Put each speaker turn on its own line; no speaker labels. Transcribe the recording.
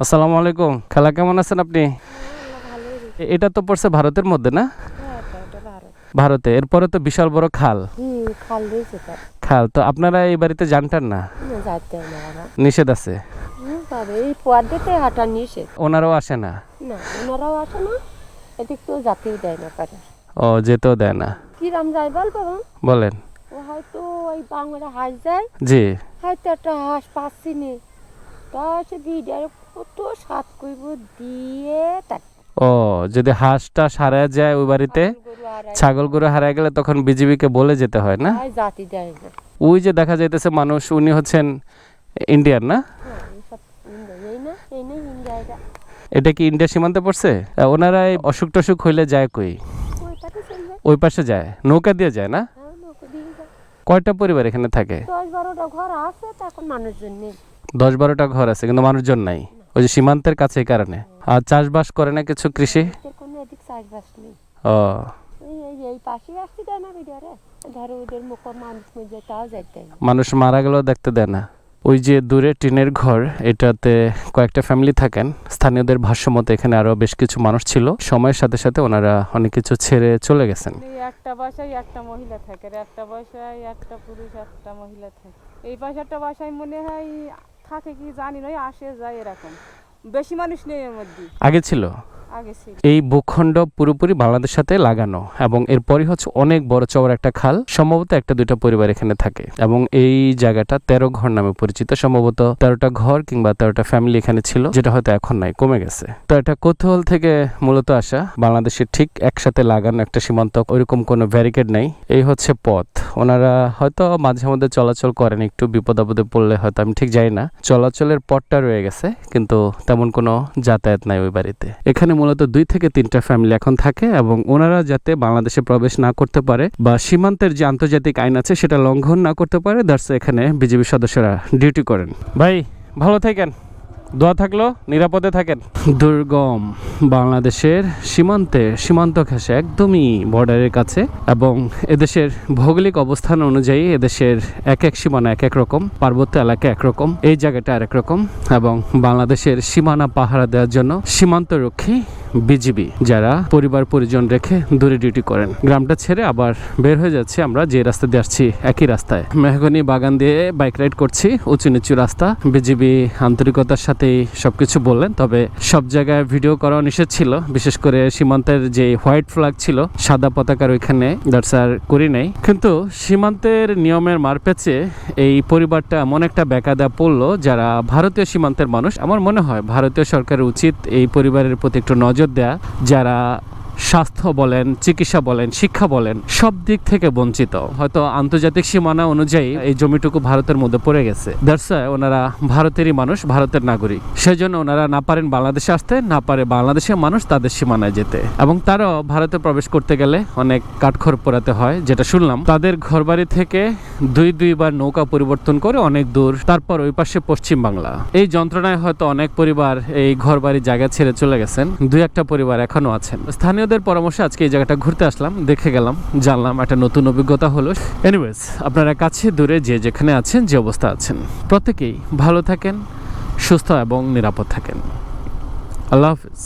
আসসালামু আলাইকুম। খালা কেমন আছেন আপনি? এটা তো পড়ছে ভারতের মধ্যে না? ভারতে। এরপরে তো বিশাল বড় খাল।
খাল
তো। আপনারা এই বাড়িতে জানটান না? নিষেধ আছে? ওনারাও আসে না?
ওনারাও আসে না এদিক তো জাতিও দেয় না
ও যেতেও দেয় না।
কিরাম যায় বল
বলেন।
ও হয়তো ওই বাংলা হাঁস যায়।
জি।
হয়তো একটা হাঁস পাচ্ছি নে। তা সে বিডার কত সাত কইব দিয়ে
ও যদি হাঁসটা সারায় যায় ওই বাড়িতে ছাগল গরু হারায় গেলে তখন বিজিবিকে বলে যেতে হয় না?
জাতি দেয়
ওই যে দেখা যাইতেছে মানুষ উনি হচ্ছেন ইন্ডিয়ান না?
হ্যাঁ
এটা। কি ইন্ডিয়া সীমান্তে পড়ছে? ওনারা অসুখ টসুখ হইলে যায় কই?
ওই
পাশে যায়। নৌকা দিয়ে যায় না?
হ্যাঁ
কয়টা পরিবার এখানে থাকে?
দশ বারোটা ঘর আছে তা মানুষজন নেই।
দশ বারোটা ঘর আছে কিন্তু মানুষজন নাই। ওই যে সীমান্তের কাছে এই কারণে। আর চাষবাস করে না কিছু কৃষি?
কোনো এদিক চাষবাস নেই।
ও।
মানুষ
মারা গেলেও দেখতে দেয় না। ওই যে দূরে টিনের ঘর এটাতে কয়েকটা ফ্যামিলি থাকেন। স্থানীয়দের ভাষ্য মতে এখানে আরও বেশ কিছু মানুষ ছিল। সময়ের সাথে সাথে ওনারা অনেক কিছু ছেড়ে চলে গেছেন।
এই একটা বাসায় একটা মহিলা থাকে আর একটা বাসায় একটা পুরুষ একটা মহিলা থাকে। এই পাশে একটা বাসায় মনে হয় থাকে কি জানি নয় আসে যায় এরকম। বেশি মানুষ নেই এর মধ্যে।
আগে ছিল? এই ভূখণ্ড পুরোপুরি বাংলাদেশ সাথে লাগানো এবং এরপরই হচ্ছে অনেক বড় চওড়া একটা খাল, সম্ভবত একটা দুইটা পরিবার এখানে থাকে এবং এই জায়গাটা তেরো ঘর নামে পরিচিত, সম্ভবত তেরোটা ঘর কিংবা তেরোটা ফ্যামিলি এখানে ছিল, যেটা হয়তো এখন নাই, কমে গেছে। তো এটা কৌতূহল থেকে মূলত আসা বাংলাদেশের ঠিক একসাথে লাগানো একটা সীমান্ত, ওইরকম কোনো ব্যারিকেড নাই। এই হচ্ছে পথ। ওনারা হয়তো মাঝে মধ্যে চলাচল করেন, একটু বিপদ আপদে পড়লে হয়তো, আমি ঠিক জানি না। চলাচলের পথটা রয়ে গেছে, কিন্তু তেমন কোনো যাতায়াত নাই ওই বাড়িতে। এখানে মূলত দুই থেকে তিনটা ফ্যামিলি এখন থাকে এবং ওনারা যাতে বাংলাদেশে প্রবেশ না করতে পারে বা সীমান্তের যে আন্তর্জাতিক আইন আছে সেটা লঙ্ঘন না করতে পারে দ্যাটস এখানে বিজেপি সদস্যরা ডিউটি করেন। ভাই, ভালো থাকেন। দোয়া থাকল, নিরাপদে থাকেন। দুর্গম বাংলাদেশের সীমান্তে, সীমান্ত ঘেঁষে একদমই বর্ডারের কাছে এবং এদেশের ভৌগোলিক অবস্থান অনুযায়ী এদেশের এক এক সীমানা এক এক রকম, পার্বত্য এলাকা একরকম এই জায়গাটা আরেক রকম এবং বাংলাদেশের সীমানা পাহারা দেওয়ার জন্য সীমান্ত রক্ষী বিজিবি, যারা পরিবার পরিজন রেখে দূরে ডিউটি করেন। গ্রামটা ছেড়ে আবার বের হয়ে যাচ্ছে আমরা যে রাস্তা দিয়ে আসছি, একই রাস্তায়। মেহগনি বাগান দিয়ে বাইক রাইড করছি, উঁচু নিচু রাস্তা। বিজিবি আন্তরিকতার সাথেই সবকিছু বললেন, তবে সব জায়গায় ভিডিও করা নিষেধ ছিল। বিশেষ করে সীমান্তের যে হোয়াইট ফ্ল্যাগ ছিল, সাদা পতাকার ওইখানে আর করি নাই। কিন্তু সীমান্তের নিয়মের মারপেচে এই পরিবারটা এমন একটা বেকাদা পড়ল, যারা ভারতীয় সীমান্তের মানুষ। আমার মনে হয় ভারতীয় সরকারের উচিত এই পরিবারের প্রতি একটু নজর দেয়া যারা স্বাস্থ্য বলেন, চিকিৎসা বলেন, শিক্ষা বলেন, সব দিক থেকে বঞ্চিত। হয়তো আন্তর্জাতিক সীমানা অনুযায়ী এই জমিটুকু ভারতের মধ্যে পড়ে গেছে। দ্যাটস ওনারা ভারতেরই মানুষ, ভারতের নাগরিক। সেজন্য ওনারা না পারেন বাংলাদেশে আসতে, না পারে বাংলাদেশের মানুষ তাদের সীমানায় যেতে। এবং তারাও ভারতে প্রবেশ করতে গেলে অনেক কাঠখড় পোড়াতে হয়, যেটা শুনলাম। তাদের ঘরবাড়ি থেকে দুই, দুইবার নৌকা পরিবর্তন করে অনেক দূর, তারপর ওই পাশে পশ্চিম বাংলা। এই যন্ত্রণায় হয়তো অনেক পরিবার এই ঘরবাড়ি জায়গা ছেড়ে চলে গেছেন। দুই একটা পরিবার এখনও আছেন। স্থানীয়দের পরামর্শে আজকে এই জায়গাটা ঘুরতে আসলাম, দেখে গেলাম, জানলাম একটা নতুন অভিজ্ঞতা হলো। এনিওয়েজ আপনারা কাছে দূরে যে যেখানে আছেন, যে অবস্থা আছেন, প্রত্যেকেই ভালো থাকেন, সুস্থ এবং নিরাপদ থাকেন। আল্লাহ হাফিজ।